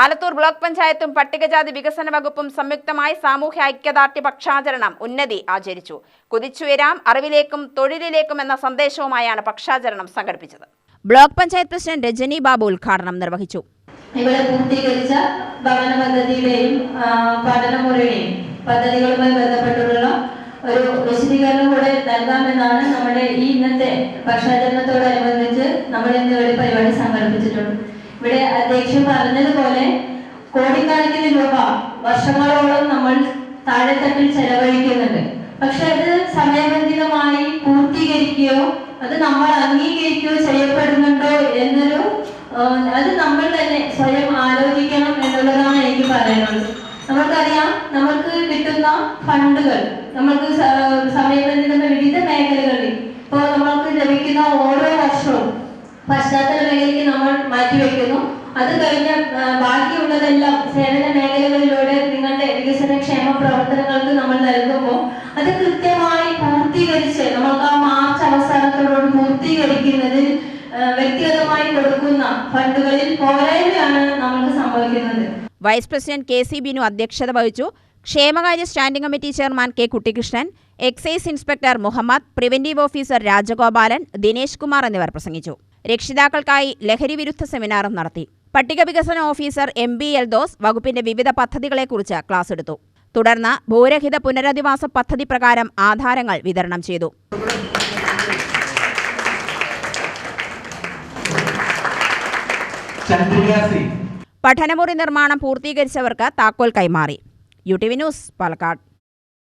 Alathur block പഞ്ചായത്തും പട്ടികജാതി വികസന വകുപ്പും സംയുക്തമായി സാമൂഹ്യ ഐക്യദാർഢ്യ പക്ഷാചരണം ഉന്നതി ആചരിച്ചു. കുതിച്ചുയരാം അറിവിലേക്കും തൊഴിലിലേക്കും എന്ന സന്ദേശവുമായാണ് പക്ഷാചരണം സംഘടിപ്പിച്ചത്. ബ്ലോക്ക് പഞ്ചായത്ത് പ്രസിഡന്റ് രജനി ബാബു ഉദ്ഘാടനം നിർവഹിച്ചു. ഇവിടെ പൂർത്തീകരിച്ച ഭവന പദ്ധതിയുടെയും പഠനമുറയുടെയും പദ്ധതികളുമായി ബന്ധപ്പെട്ടുള്ള ഒരു വിശദീകരണം കൂടെ നൽകാമെന്നാണ് നമ്മുടെ ഈ ഇന്നത്തെ ഭക്ഷണചരണത്തോടനുബന്ധിച്ച് നമ്മൾ ഇന്ന് ഒരു പരിപാടി സംഘടിപ്പിച്ചിട്ടുണ്ട് ഇവിടെ അധ്യക്ഷൻ പറഞ്ഞതുപോലെ കോടിക്കണക്കിന് രൂപ വർഷങ്ങളോളം നമ്മൾ താഴെത്തട്ടിൽ ചെലവഴിക്കുന്നുണ്ട്. പക്ഷെ അത് സമയബന്ധിതമായി പൂർത്തീകരിക്കുകയോ അത് നമ്മൾ അംഗീകരിക്കുകയോ ചെയ്യപ്പെടുന്നുണ്ടോ എന്നൊരു അത് നമ്മൾ തന്നെ സ്വയം ആലോചിക്കണം എന്നുള്ളതാണ് എനിക്ക് പറയാനുള്ളത്. നമുക്കറിയാം നമുക്ക് കിട്ടുന്ന ഫണ്ടുകൾ നമുക്ക് സ- സമയബന്ധിതമായ വിവിധ മേഖലകളിൽ ഇപ്പോൾ നമ്മൾക്ക് ലഭിക്കുന്ന ഓരോ വർഷവും പശ്ചാത്തല മേഖലയ്ക്ക് നമ്മൾ മാറ്റിവെക്കുന്നു. അത് കഴിഞ്ഞ ബാക്കിയുള്ളതെല്ലാം സേവന മേഖലകളിലൂടെ നിങ്ങളുടെ വികസന ക്ഷേമ പ്രവർത്തനങ്ങൾക്ക് നമ്മൾ നൽകുമ്പോൾ അത് കൃത്യമായി പൂർത്തീകരിച്ച് നമുക്ക് ആ മാർച്ച് അവസാനത്തോടുകൂടി പൂർത്തീകരിക്കുന്നതിൽ വ്യക്തിഗതമായി കൊടുക്കുന്ന ഫണ്ടുകളിൽ പോരായ്മയാണ് നമുക്ക് സംഭവിക്കുന്നത്. Vice president K C Binu അധ്യക്ഷത വഹിച്ചു. ക്ഷേമകാര്യ standing committee chairman K Kuttikrishnan excise inspector Muhammad preventive officer Rajagopalan Dinesh Kumar എന്നിവർ പ്രസംഗിച്ചു. രക്ഷിതാക്കൾക്കായി ലഹരി വിരുദ്ധ സെമിനാറും നടത്തി. പട്ടിക വികസന ഓഫീസർ എം ബി എൽദോസ് വകുപ്പിന്റെ വിവിധ പദ്ധതികളെക്കുറിച്ച് ക്ലാസ് എടുത്തു. തുടർന്ന് ഭൂരഹിത പുനരധിവാസ പദ്ധതി പ്രകാരം ആധാരങ്ങൾ വിതരണം ചെയ്തു. പഠനമുറി നിർമ്മാണം പൂർത്തീകരിച്ചവർക്ക് താക്കോൽ കൈമാറി. U T V news Palakkad.